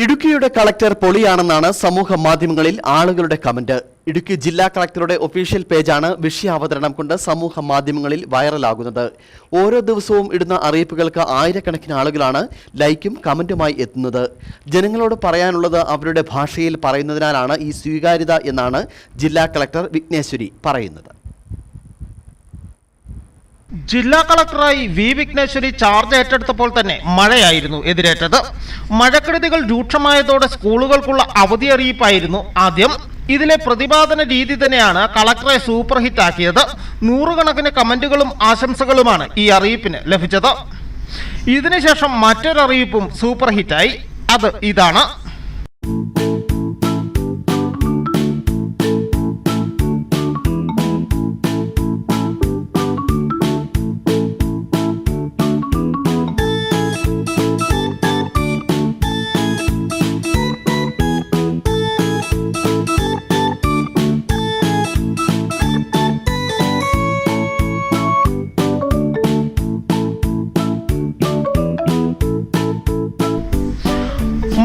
ഇടുക്കിയുടെ കളക്ടർ പൊളിയാണെന്നാണ് സമൂഹ മാധ്യമങ്ങളിൽ ആളുകളുടെ കമന്റ്. ഇടുക്കി ജില്ലാ കളക്ടറുടെ ഒഫീഷ്യൽ പേജാണ് വിഷയാവതരണം കൊണ്ട് സമൂഹ മാധ്യമങ്ങളിൽ വൈറലാകുന്നത്. ഓരോ ദിവസവും ഇടുന്ന അറിയിപ്പുകൾക്ക് ആയിരക്കണക്കിന് ആളുകളാണ് ലൈക്കും കമന്റുമായി എത്തുന്നത്. ജനങ്ങളോട് പറയാനുള്ളത് അവരുടെ ഭാഷയിൽ പറയുന്നതിനാലാണ് ഈ സ്വീകാര്യത എന്നാണ് ജില്ലാ കളക്ടർ വിഘ്നേശ്വരി പറയുന്നത്. ജില്ലാ കളക്ടറായി വി വിഘ്നേശ്വരി ചാർജ് ഏറ്റെടുത്തപ്പോൾ തന്നെ മഴയായിരുന്നു എതിരേറ്റത്. മഴക്കെടുതികൾ രൂക്ഷമായതോടെ സ്കൂളുകൾക്കുള്ള അവധി അറിയിപ്പായിരുന്നു ആദ്യം. ഇതിലെ പ്രതിപാദന രീതി തന്നെയാണ് കളക്ടറെ സൂപ്പർ ഹിറ്റ് ആക്കിയത്. നൂറുകണക്കിന് കമന്റുകളും ആശംസകളുമാണ് ഈ അറിയിപ്പിന് ലഭിച്ചത്. ഇതിനുശേഷം മറ്റൊരറിയിപ്പും സൂപ്പർ ഹിറ്റായി. അത് ഇതാണ്.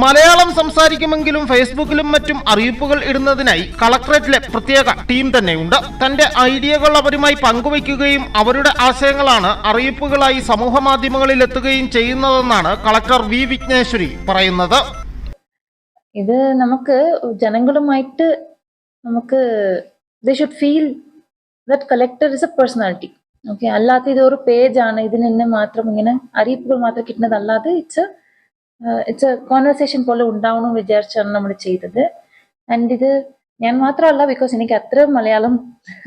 മലയാളം സംസാരിക്കുമെങ്കിലും ഫേസ്ബുക്കിലും മറ്റും അറിയിപ്പുകൾ ഇടുന്നതിനായി കളക്ടറേറ്റിലെ പ്രത്യേക ടീം തന്നെയുണ്ട്. തന്റെ ഐഡിയകൾ അവരുമായി പങ്കുവയ്ക്കുകയും അവരുടെ ആശയങ്ങളാണ് അറിയിപ്പുകളായി സമൂഹ മാധ്യമങ്ങളിൽ എത്തുകയും ചെയ്യുന്നതെന്നാണ് കളക്ടർ വി വിഘ്നേശ്വരി പറയുന്നത്. ഇത് നമുക്ക് ജനങ്ങളുമായിട്ട് നമുക്ക് they should feel collector is a personality okay അല്ലാത്ത ഇത് ഒരു പേജ് ആണ്. ഇതിന് മാത്രം ഇങ്ങനെ അറിയിപ്പുകൾ മാത്രം കിട്ടുന്നത് അല്ലാതെ ഇറ്റ്സ് ഇറ്റ്സ് എ കോൺവെർസേഷൻ പോലെ ഉണ്ടാവണം വിചാരിച്ചാണ് നമ്മൾ ചെയ്തത്. ആൻഡ് ഇത് ഞാൻ മാത്രമല്ല ബിക്കോസ് എനിക്ക് അത്ര മലയാളം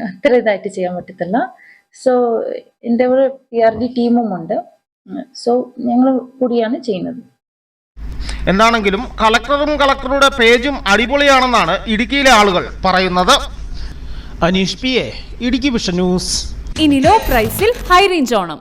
അത്ര ഇതായിട്ട് ചെയ്യാൻ പറ്റത്തില്ല. സോ എന്റെ ഒരു പി ആർ ഡി ടീമും ഉണ്ട്. സോ ഞങ്ങൾ കൂടിയാണ് ചെയ്യുന്നത്. എന്താണെങ്കിലും കളക്ടറും കളക്ടറുടെ പേജും അടിപൊളിയാണെന്നാണ് ഇടുക്കിയിലെ ആളുകൾ പറയുന്നത്. Aneesh P A Idukki vision news. ഇനി ലോ പ്രൈസിൽ ഹൈ റേഞ്ച് ഓണം.